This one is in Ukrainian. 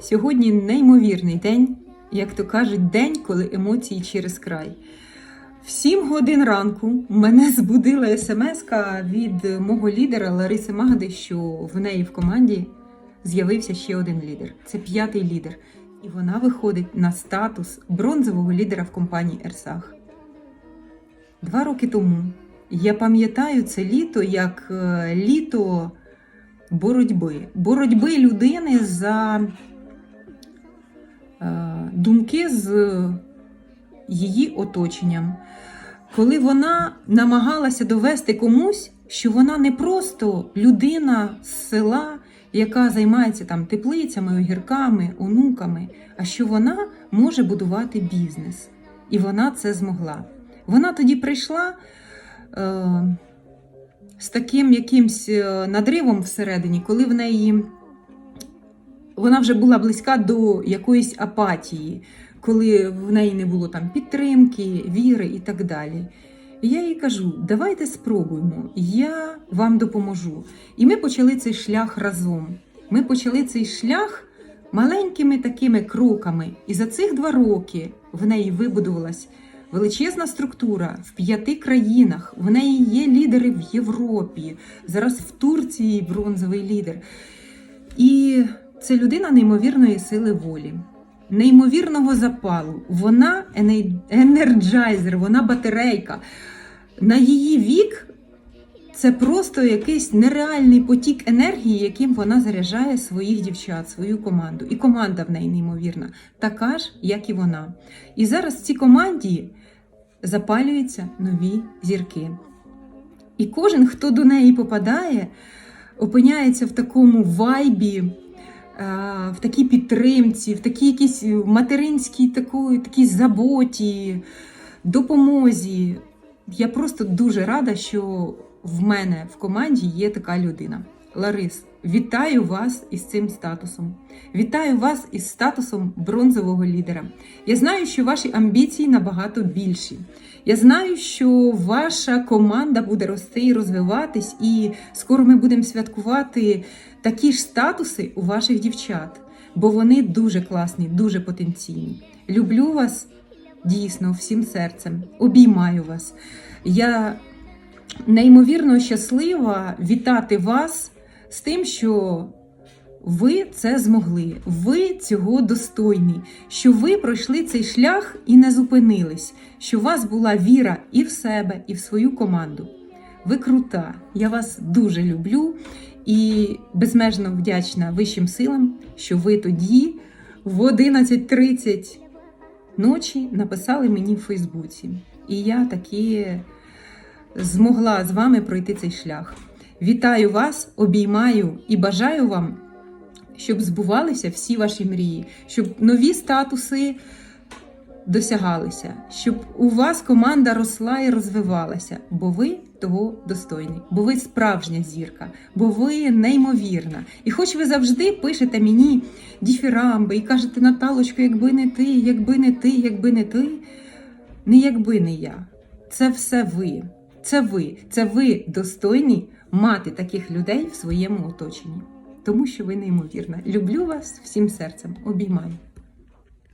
Сьогодні неймовірний день, як то кажуть, день, коли емоції через край. В 7 годин ранку мене збудила смс від мого лідера Лариси Магди, що в неї в команді з'явився ще один лідер. Це п'ятий лідер. І вона виходить на статус бронзового лідера в компанії Ерсах. Два роки тому я пам'ятаю це літо як е, літо боротьби. Боротьби людини за е, думки з її оточенням. Коли вона намагалася довести комусь, що вона не просто людина з села, яка займається там теплицями, огірками, онуками, а що вона може будувати бізнес. І вона це змогла. Вона тоді прийшла е, з таким якимсь е, надривом всередині, коли в неї вона вже була близька до якоїсь апатії, коли в неї не було там підтримки, віри і так далі. І я їй кажу: давайте спробуємо, я вам допоможу. І ми почали цей шлях разом. Ми почали цей шлях маленькими такими кроками. І за цих два роки в неї вибудувалась величезна структура в п'яти країнах. В неї є лідери в Європі. Зараз в Турції бронзовий лідер. І це людина неймовірної сили волі, неймовірного запалу. Вона енерджайзер, вона батарейка. На її вік це просто якийсь нереальний потік енергії, яким вона заряджає своїх дівчат, свою команду. І команда в неї неймовірна, така ж, як і вона. І зараз в цій команді запалюються нові зірки. І кожен, хто до неї попадає, опиняється в такому вайбі, е, в такій підтримці, в такій якійсь материнській такої, такій заботі, допомозі. Я просто дуже рада, що в мене в команді є така людина. Ларис, вітаю вас із цим статусом. Вітаю вас із статусом бронзового лідера. Я знаю, що ваші амбіції набагато більші. Я знаю, що ваша команда буде рости і розвиватись, і скоро ми будемо святкувати такі ж статуси у ваших дівчат, бо вони дуже класні, дуже потенційні. Люблю вас дійсно всім серцем. Обіймаю вас. Я неймовірно щаслива вітати вас з тим, що ви це змогли, ви цього достойні, що ви пройшли цей шлях і не зупинились, що у вас була віра і в себе, і в свою команду. Ви крута, я вас дуже люблю і безмежно вдячна вищим силам, що ви тоді в 11.30 ночі написали мені в Фейсбуці. І я таки змогла з вами пройти цей шлях. Вітаю вас, обіймаю і бажаю вам, щоб збувалися всі ваші мрії, щоб нові статуси досягалися, щоб у вас команда росла і розвивалася, бо ви того достойні, бо ви справжня зірка, бо ви неймовірна. І хоч ви завжди пишете мені діфірамби і кажете, Наталочко, якби не ти, якби не ти, якби не ти, не якби не я. Це все ви. Це ви, це ви достойні мати таких людей в своєму оточенні, тому що ви неймовірна. Люблю вас всім серцем, обіймаю.